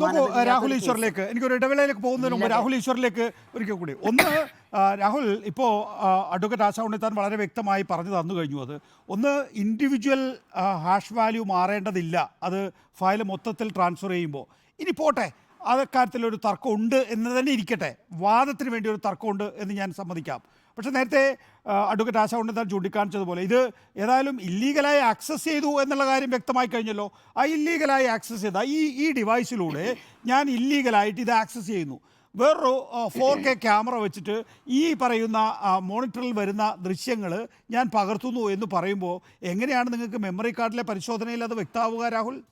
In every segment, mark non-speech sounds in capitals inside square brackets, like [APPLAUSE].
നോക്കൂ രാഹുൽ ഈശ്വറിലേക്ക് എനിക്കൊരു ഇടവേളയിലേക്ക് പോകുന്നതിന് മുമ്പ് രാഹുൽ ഈശ്വറിലേക്ക് ഒരിക്കൽ കൂടി. ഒന്ന് രാഹുൽ ഇപ്പോൾ അഡ്വക്കേറ്റ് ആശാ ഉണ്ണിത്താൻ വളരെ വ്യക്തമായി പറഞ്ഞു തന്നു കഴിഞ്ഞു അത്. ഒന്ന് ഇൻഡിവിജ്വൽ ഹാഷ് വാല്യൂ മാറേണ്ടതില്ല. അത് ഫയൽ മൊത്തത്തിൽ ട്രാൻസ്ഫർ ചെയ്യുമ്പോൾ ഇനി പോട്ടെ അക്കാര്യത്തിൽ ഒരു തർക്കമുണ്ട് എന്ന് തന്നെ ഇരിക്കട്ടെ. വാദത്തിന് വേണ്ടി ഒരു തർക്കമുണ്ട് എന്ന് ഞാൻ സമ്മതിക്കാം. പക്ഷേ നേരത്തെ അഡ്വക്കേറ്റ് ആശ ഉണ്ടെന്നാൽ ചൂണ്ടിക്കാണിച്ചതുപോലെ ഇത് ഏതായാലും ഇല്ലീഗലായി ആക്സസ് ചെയ്തു എന്നുള്ള കാര്യം വ്യക്തമായി കഴിഞ്ഞല്ലോ. ആ ഇല്ലീഗലായി ആക്സസ് ചെയ്ത ഈ ഈ ഡിവൈസിലൂടെ ഞാൻ ഇല്ലീഗലായിട്ട് ഇത് ആക്സസ് ചെയ്യുന്നു. വേറൊരു ഫോർ കെ ക്യാമറ വെച്ചിട്ട് ഈ പറയുന്ന മോണിറ്ററിൽ വരുന്ന ദൃശ്യങ്ങൾ ഞാൻ പകർത്തുന്നു എന്ന് പറയുമ്പോൾ എങ്ങനെയാണ് നിങ്ങൾക്ക് മെമ്മറി കാർഡിലെ പരിശോധനയിൽ അത് വ്യക്തമാവുക രാഹുൽ?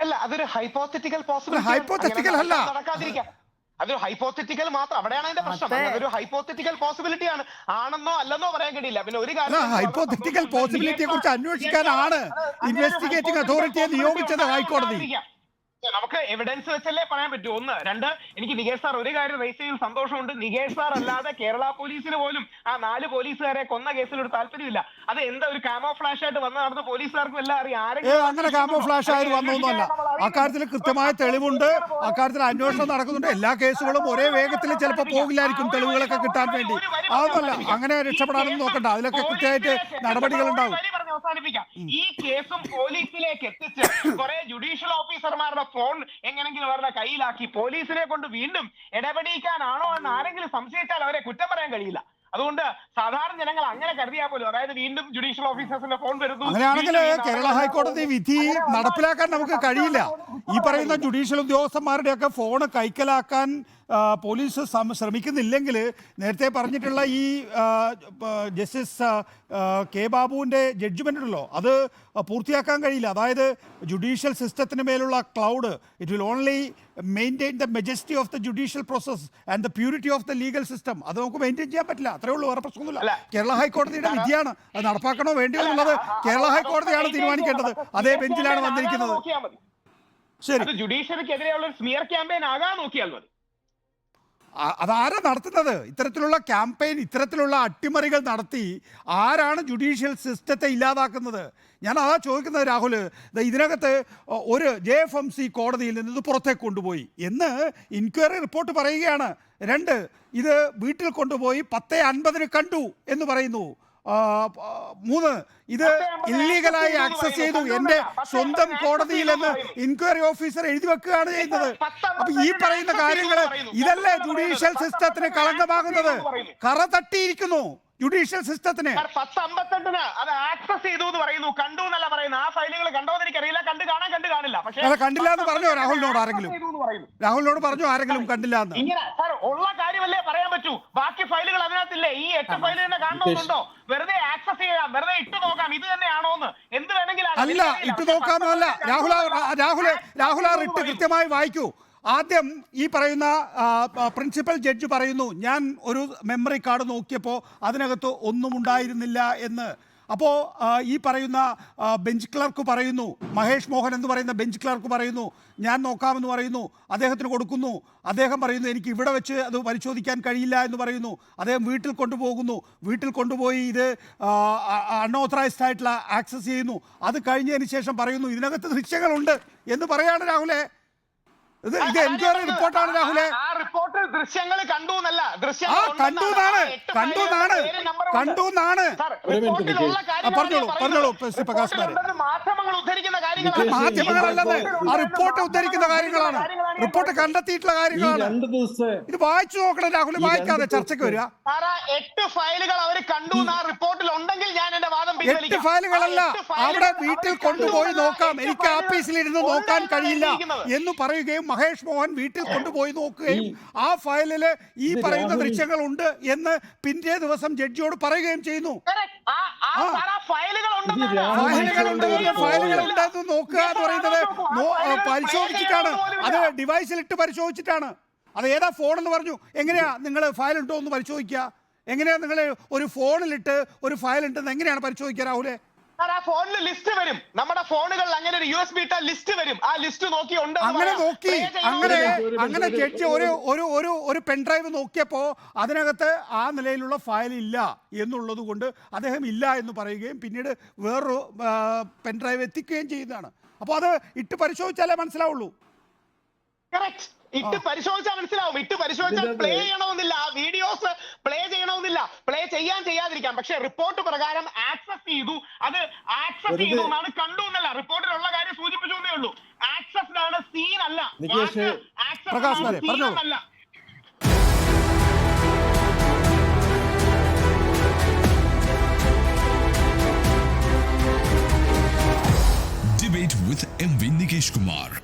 അല്ല അതൊരു ഹൈപ്പോത്തറ്റിക്കൽ hypothetical അല്ല. നടക്കാതിരിക്കാം. അതൊരു ഹൈപ്പോത്തറ്റിക്കൽ മാത്രം. അവിടെയാണ് അതിന്റെ പ്രശ്നം. അതൊരു ഹൈപ്പോത്തറ്റിക്കൽ പോസിബിലിറ്റി ആണ്. ആണെന്നോ അല്ലെന്നോ പറയാൻ കഴിയില്ല. പിന്നെ ഒരു കാര്യം ഹൈപ്പോത്തറ്റിക്കൽ പോസിബിലിറ്റിയെ കുറിച്ച് അന്വേഷിക്കാനാണ് ഇൻവെസ്റ്റിഗേറ്റിംഗ് അതോറിറ്റിയെ നിയോഗിച്ചത് ഹൈക്കോടതി. നമുക്ക് എവിഡൻസ് വെച്ചല്ലേ പറയാൻ പറ്റൂ. ഒന്ന് രണ്ട് എനിക്ക് നികേഷ് സാർ ഒരു കാര്യം റേസ് ചെയ്തതിൽ സന്തോഷമുണ്ട്. നികേഷ് സാർ അല്ലാതെ കേരള പോലീസിന് പോലും ആ നാല് പോലീസുകാരെ കൊന്ന കേസിൽ ഒരു താല്പര്യമില്ല. അത് എന്താ ഒരു കാമോ ഫ്ലാഷ് ആയിട്ട് വന്ന നടന്ന പോലീസുകാർക്കും എല്ലാം അറിയാം. അങ്ങനെ കാമോ ഫ്ലാഷ് ആയിട്ട് വന്നൊന്നുമല്ല അക്കാര്യത്തിൽ കൃത്യമായ തെളിവുണ്ട്. അക്കാര്യത്തിൽ അന്വേഷണം നടക്കുന്നുണ്ട്. എല്ലാ കേസുകളും ഒരേ വേഗത്തിൽ ചിലപ്പോൾ പോകില്ലായിരിക്കും. തെളിവുകളൊക്കെ കിട്ടാൻ വേണ്ടി. അതൊന്നുമല്ല അങ്ങനെ രക്ഷപ്പെടാനൊന്നും നോക്കണ്ട. അതിലൊക്കെ കൃത്യമായിട്ട് നടപടികൾ ഉണ്ടാവും അവസാനിപ്പിക്കാം. ഈ കേസും പോലീസിലേക്ക് എത്തിച്ച് [COUGHS] കുറെ ജുഡീഷ്യൽ ഓഫീസർമാരുടെ ഫോൺ എങ്ങനെങ്കിലും അവരുടെ കയ്യിലാക്കി പോലീസിനെ കൊണ്ട് വീണ്ടും ഇടപെടിക്കാനാണോ എന്ന് ആരെങ്കിലും സംശയിച്ചാൽ അവരെ കുറ്റം പറയാൻ കഴിയില്ല. അതുകൊണ്ട് സാധാരണ ജനങ്ങൾ അങ്ങനെ കരുതിയാൽ പോലും. അതായത് വീണ്ടും ജുഡീഷ്യൽ ഓഫീസേഴ്സിന്റെ ഫോൺ വരുന്നു. അങ്ങനെയാണെങ്കിൽ കേരള ഹൈക്കോടതി വിധി നടപ്പിലാക്കാൻ നമുക്ക് കഴിയില്ല. ഈ പറയുന്ന ജുഡീഷ്യൽ ഉദ്യോഗസ്ഥന്മാരുടെയൊക്കെ ഫോൺ കൈക്കലാക്കാൻ പോലീസ് ശ്രമിക്കുന്നില്ലെങ്കിൽ നേരത്തെ പറഞ്ഞിട്ടുള്ള ഈ ജസ്റ്റിസ് കെ ബാബുവിന്റെ ജഡ്ജ്മെന്റ് ഉണ്ടല്ലോ. അത് പൂർത്തിയാക്കാൻ കഴിയില്ല. അതായത് ജുഡീഷ്യൽ സിസ്റ്റത്തിന് മേലുള്ള cloud it will only maintain the majesty of the judicial process and the purity of the legal system അത് നമുക്ക് മെയിന്റെയിൻ ചെയ്യാൻ പറ്റില്ല. അത്രേ ഉള്ളൂ. വേറെ പ്രശ്നമൊന്നുമില്ല. കേരള ഹൈക്കോടതിയുടെ വിധിയാണ്. അത് നടപ്പാക്കണോ വേണ്ടിയോ എന്നുള്ളത് കേരള ഹൈക്കോടതിയാണ് തീരുമാനിക്കേണ്ടത്. അതേ ബെഞ്ചിലാണ് വന്നിരിക്കുന്നത്. ശരി. ജുഡീഷ്യറിക്കെതിരെയുള്ള സ്മിയർ ക്യാമ്പയിൻ ആകാൻ നോക്കിയാൽ മതി. അതാരാ നടത്തുന്നത്? ഇത്തരത്തിലുള്ള ക്യാമ്പയിൻ ഇത്തരത്തിലുള്ള അട്ടിമറികൾ നടത്തി ആരാണ് ജുഡീഷ്യൽ സിസ്റ്റത്തെ ഇല്ലാതാക്കുന്നത്? ഞാൻ അതാ ചോദിക്കുന്നത് രാഹുൽ ഇതിനകത്ത് ഒരു ജെ എഫ് എം സി കോടതിയിൽ നിന്ന് ഇത് പുറത്തേക്ക് കൊണ്ടുപോയി. എന്ന് ഇൻക്വയറി റിപ്പോർട്ട് പറയുകയാണ്. രണ്ട് ഇത് വീട്ടിൽ കൊണ്ടുപോയി പത്തേ അൻപതിന് കണ്ടു എന്ന് പറയുന്നു. മൂന്ന്. ഇത് ഇല്ലീഗലായി ആക്സസ് ചെയ്തു. എന്റെ സ്വന്തം കോടതിയിലെന്ന് ഇൻക്വയറി ഓഫീസർ എഴുതി വെക്കുകയാണ് ചെയ്യുന്നത്. അപ്പൊ ഈ പറയുന്ന കാര്യങ്ങൾ ഇതല്ലേ ജുഡീഷ്യൽ സിസ്റ്റത്തിന് കളങ്കമാകുന്നത്? കറ തട്ടിയിരിക്കുന്നു ജുഡീഷ്യൽ സിസ്റ്റത്തിന് പത്ത് അമ്പത്തെട്ടിന് അത് ആക്സസ് ചെയ്തു എന്ന് പറയുന്നു. കണ്ടു എന്നല്ല പറയുന്നു ആ ഫയലുകൾ കണ്ടോ എന്ന് എനിക്കറിയില്ല. കണ്ട് കാണാൻ കണ്ട് കാണില്ല. പക്ഷേ കണ്ടില്ല എന്ന് പറഞ്ഞോ രാഹുലിനോട് ആരെങ്കിലും? രാഹുലിനോട് പറഞ്ഞു ആരെങ്കിലും കണ്ടില്ല എന്ന് ഇങ്ങനെ സാർ ഉള്ള കാര്യമല്ലേ പറയാൻ പറ്റൂ ബാക്കി അതിനകത്തില്ലേ ഈ എട്ട് ഫയൽ തന്നെ കാണണമെന്നുണ്ടോ? വെറുതെ ആക്സസ് ചെയ്യാം വെറുതെ ഇട്ട് നോക്കാം. ഇത് തന്നെയാണോ എന്ന് എന്ത് വേണമെങ്കിലും അല്ല. ഇട്ട് നോക്കാമെന്നല്ല രാഹുൽ അമ്പത്തെട്ട് രാഹുൽ രാഹുൽ ആ റിട്ട് കൃത്യമായി വായിക്കൂ. ആദ്യം ഈ പറയുന്ന പ്രിൻസിപ്പൽ ജഡ്ജ് പറയുന്നു ഞാൻ ഒരു മെമ്മറി കാർഡ് നോക്കിയപ്പോൾ അതിനകത്ത് ഒന്നും ഉണ്ടായിരുന്നില്ല എന്ന്. അപ്പോൾ ഈ പറയുന്ന ബെഞ്ച് ക്ലർക്ക് പറയുന്നു മഹേഷ് മോഹൻ എന്ന് പറയുന്ന ബെഞ്ച് ക്ലർക്ക് പറയുന്നു ഞാൻ നോക്കാമെന്ന് പറയുന്നു അദ്ദേഹത്തിന് കൊടുക്കുന്നു അദ്ദേഹം പറയുന്നു എനിക്ക് ഇവിടെ വെച്ച് അത് പരിശോധിക്കാൻ കഴിയില്ല എന്ന് പറയുന്നു അദ്ദേഹം വീട്ടിൽ കൊണ്ടുപോകുന്നു വീട്ടിൽ കൊണ്ടുപോയി ഇത് അൺഓത്തറൈസ്ഡ് ആയിട്ടുള്ള ആക്സസ് ചെയ്യുന്നു അത് കഴിഞ്ഞതിന് ശേഷം പറയുന്നു ഇതിനകത്ത് ദൃശ്യങ്ങളുണ്ട് എന്ന് പറയാണ് രാഹുലേ. ഇത് ഇത് എൻക്വയറി റിപ്പോർട്ടാണ് രാഹുലെ. ദൃശ്യങ്ങൾ കണ്ടു എന്നല്ല ദൃശ്യങ്ങൾ കണ്ടു എന്നാണ് കണ്ടു എന്നാണ് കണ്ടു എന്നാണ് പറഞ്ഞോളൂ, പറഞ്ഞോളൂ, പ്രകാശ്. മാധ്യമങ്ങൾ ഉദ്ധരിക്കുന്ന കാര്യങ്ങളാണ്. അത് മാധ്യമങ്ങളല്ലെന്ന് ആ റിപ്പോർട്ട് ഉദ്ധരിക്കുന്ന കാര്യങ്ങളാണ്. റിപ്പോർട്ട് കണ്ടെത്തിയിട്ടുള്ള കാര്യങ്ങളാണ്. ഇത് വായിച്ചു നോക്കണം രാഹുൽ വായിക്കാതെ ചർച്ചയ്ക്ക് വരിക. എട്ട് ഫയലുകൾ അവർ കണ്ടു എന്നാ ആ റിപ്പോർട്ടിൽ ഉണ്ടെങ്കിൽ ഞാൻ എന്റെ വാദം എട്ട് ഫയലുകളല്ല. അവിടെ വീട്ടിൽ കൊണ്ടുപോയി നോക്കാം. എനിക്ക് ഇരുന്ന് നോക്കാൻ കഴിയില്ല എന്ന് പറയുകയും മഹേഷ് മോഹൻ വീട്ടിൽ കൊണ്ടുപോയി നോക്കുകയും ആ ഫയലിൽ ഈ പറയുന്ന ദൃശ്യങ്ങൾ ഉണ്ട് എന്ന് പിറ്റേ ദിവസം ജഡ്ജിയോട് പറയുകയും ചെയ്യുന്നു. ഫയലുകൾ നോക്കുക എന്ന് പറയുന്നത് പരിശോധിച്ചിട്ടാണ്. അത്. ഡിവൈസിൽ ഇട്ട് പരിശോധിച്ചിട്ടാണ്. അത് ഏതാ ഫോണെന്ന് പറഞ്ഞു. എങ്ങനെയാ നിങ്ങൾ ഫയൽ ഉണ്ടോ എന്ന് പരിശോധിക്കുക? എങ്ങനെയാ നിങ്ങൾ ഒരു ഫോണിലിട്ട് ഒരു ഫയൽ ഉണ്ടെന്ന് എങ്ങനെയാണ് പരിശോധിക്കുക രാഹുലെ? ആ ഫോണിൽ ലിസ്റ്റ് വരും. നമ്മുടെ ഫോണുകളിൽ അങ്ങനെ ഒരു യു എസ് ബി ഇട്ട ലിസ്റ്റ് വരും. ആ ലിസ്റ്റ് നോക്കി ഉണ്ട് അങ്ങനെ നോക്കി അങ്ങനെ അങ്ങനെ ജഡ്ജി ഒരു ഒരു ഒരു ഒരു പെൻഡ്രൈവ് നോക്കിയപ്പോ അതിനകത്ത് ആ നിലയിലുള്ള ഫയൽ ഇല്ല എന്നുള്ളത് കൊണ്ട് അദ്ദേഹം ഇല്ല എന്ന് പറയുകയും പിന്നീട് വേറൊരു പെൻഡ്രൈവ് എത്തിക്കുകയും ചെയ്യുന്നതാണ്. അപ്പോൾ അത് ഇട്ട് പരിശോധിച്ചാലേ മനസ്സിലാവുള്ളൂ. കറക്റ്റ് ഇട്ട് പരിശോധിച്ചാൽ മനസ്സിലാവും. ഇട്ട് പരിശോധിച്ചാൽ പ്ലേ ചെയ്യണമെന്നില്ല. ആ വീഡിയോസ് പ്ലേ ചെയ്യണമെന്നില്ല. പ്ലേ ചെയ്യാൻ ചെയ്യാതിരിക്കാം. പക്ഷെ റിപ്പോർട്ട് പ്രകാരം ആക്സസ് ചെയ്തു. അത് ആക്സസ് ചെയ്തു എന്നാണ് കണ്ടു എന്നല്ല. റിപ്പോർട്ടിലുള്ള കാര്യം സൂചിപ്പിച്ചു എന്നേ ഉള്ളൂ. ആക്സസ് ആണ് സീൻ അല്ല. seen പറഞ്ഞോളൂ. എന്നല്ല. Debate with MV Nikesh Kumar.